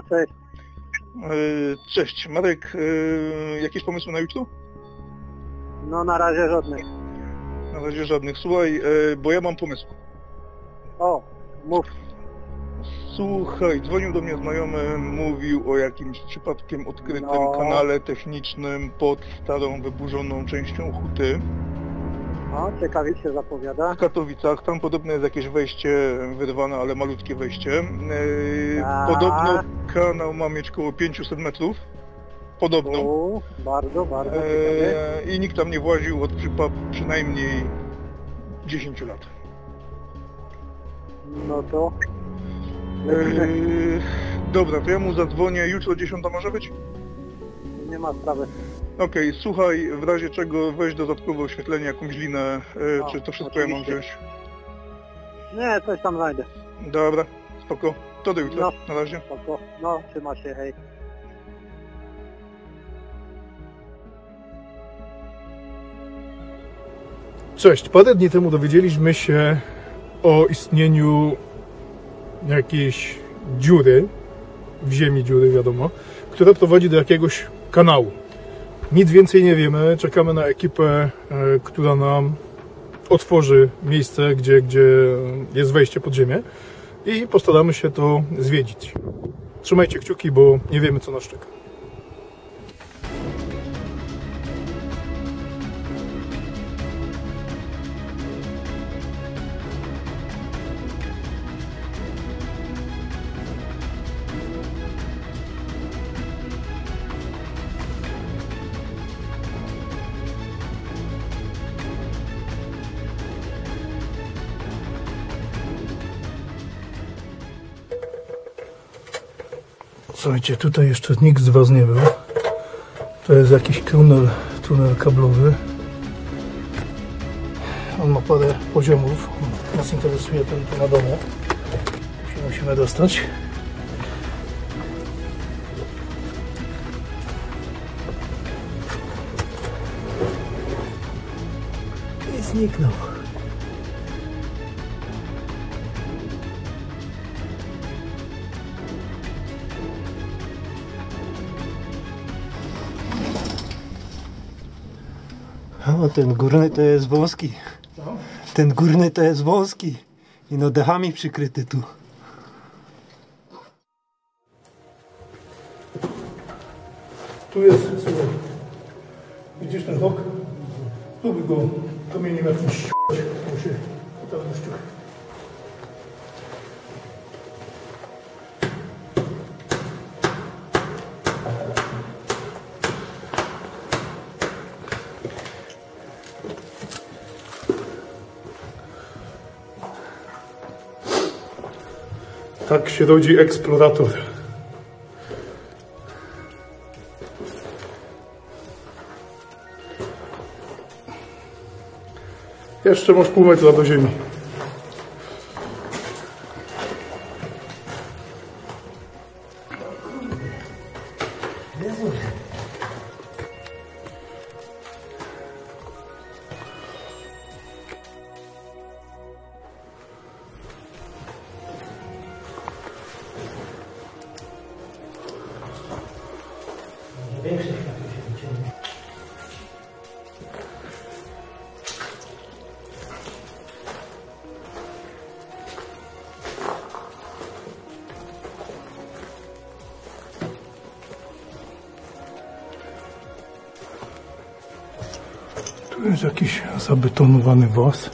No cześć. E, Cześć, Marek, e, jakieś pomysły na jutro? No na razie żadnych. Na razie żadnych. Słuchaj, e, bo ja mam pomysł. O, mów. Słuchaj, dzwonił do mnie znajomy, mówił o jakimś przypadkiem odkrytym No. kanale technicznym pod starą, wyburzoną częścią Huty No, ciekawie się zapowiada. w Katowicach. Tam podobno jest jakieś wejście wyrwane, ale malutkie wejście. E, A. Podobno kanał ma mieć około 500 metrów. Podobno. U, bardzo, bardzo. E, I nikt tam nie właził od przynajmniej 10 lat. No to... Eee, dobra, to ja mu zadzwonię, jutro 10 może być? Nie ma sprawy. Okej, słuchaj, w razie czego weź dodatkowe oświetlenie, jakąś linę, e, O, czy to wszystko ja mam oczywiście. wziąć? Nie, coś tam znajdę. Dobra, spoko. To do jutra, No. na razie. Spoko. No, trzyma się, hej. Cześć, parę dni temu dowiedzieliśmy się o istnieniu jakiejś dziury, w ziemi dziury wiadomo, która prowadzi do jakiegoś kanału. Nic więcej nie wiemy, czekamy na ekipę, e, która nam otworzy miejsce, gdzie, gdzie jest wejście pod ziemię i postaramy się to zwiedzić. Trzymajcie kciuki, bo nie wiemy co nas czeka. Słuchajcie, tutaj jeszcze nikt z Was nie był. To jest jakiś tunel, tunel kablowy. On ma parę poziomów. Nas interesuje ten tu na dole. Się musimy dostać. I zniknął. O, ten górny to jest wąski. Ten górny to jest wąski. I no dechami przykryty tu. Tu jest, słuchaj. Widzisz ten rok? Tu by go kamieniem jakimś się tam gościu. Tak się rodzi eksplorator. Jeszcze masz pół metra do ziemi. Jakiś zabetonowany włas.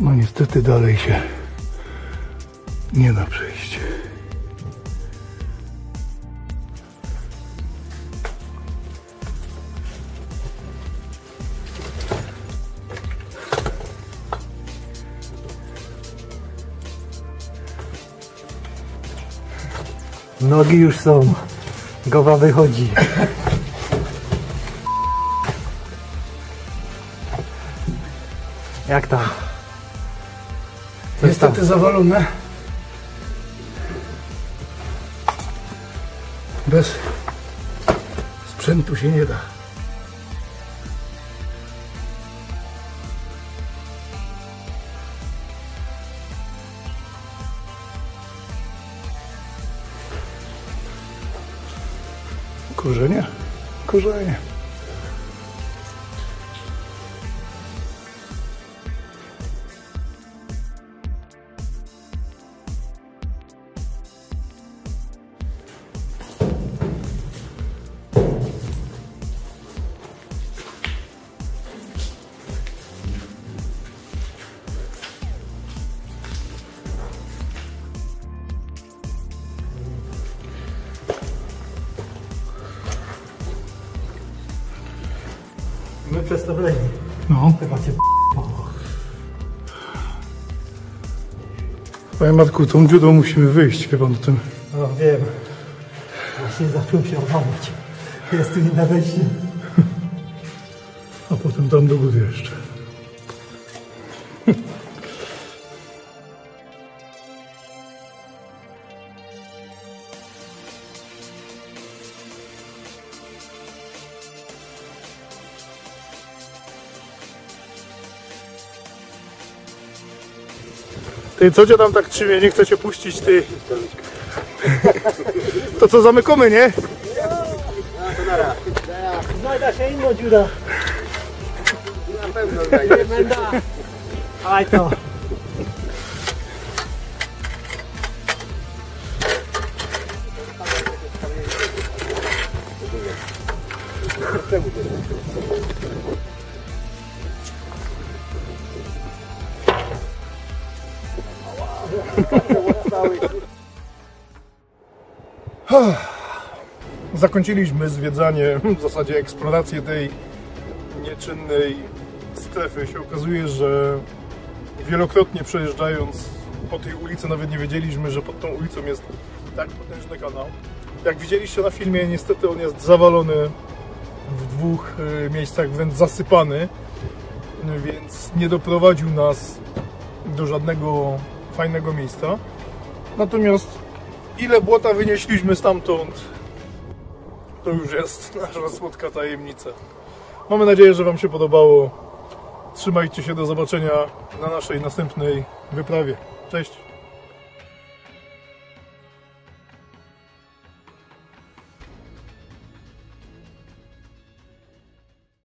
No niestety dalej się nie da przejść. Nogi już są. Gowa wychodzi. Jak tam? Zawalone. Bez sprzętu się nie da. Korzenie? Korzenie. My przedstawieni. No. Chyba cię Panie Matku, tą dziudą musimy wyjść, wie pan o tym. No wiem. Właśnie zacząłem się obawiać. Jest tu inne wejście. A potem tam do góry jeszcze. Ty, co cię tam tak trzymie? Nie chcecie puścić, ty? To co, zamykamy, nie? Znajda się inna dziura. Aj to. Zakończyliśmy zwiedzanie, w zasadzie eksplorację tej nieczynnej strefy. Się okazuje, że wielokrotnie przejeżdżając po tej ulicy nawet nie wiedzieliśmy, że pod tą ulicą jest tak potężny kanał. Jak widzieliście na filmie, niestety on jest zawalony w dwóch y, miejscach, wręcz zasypany, więc nie doprowadził nas do żadnego fajnego miejsca. Natomiast ile błota wynieśliśmy stamtąd, to już jest nasza słodka tajemnica. Mamy nadzieję, że Wam się podobało. Trzymajcie się, do zobaczenia na naszej następnej wyprawie. Cześć!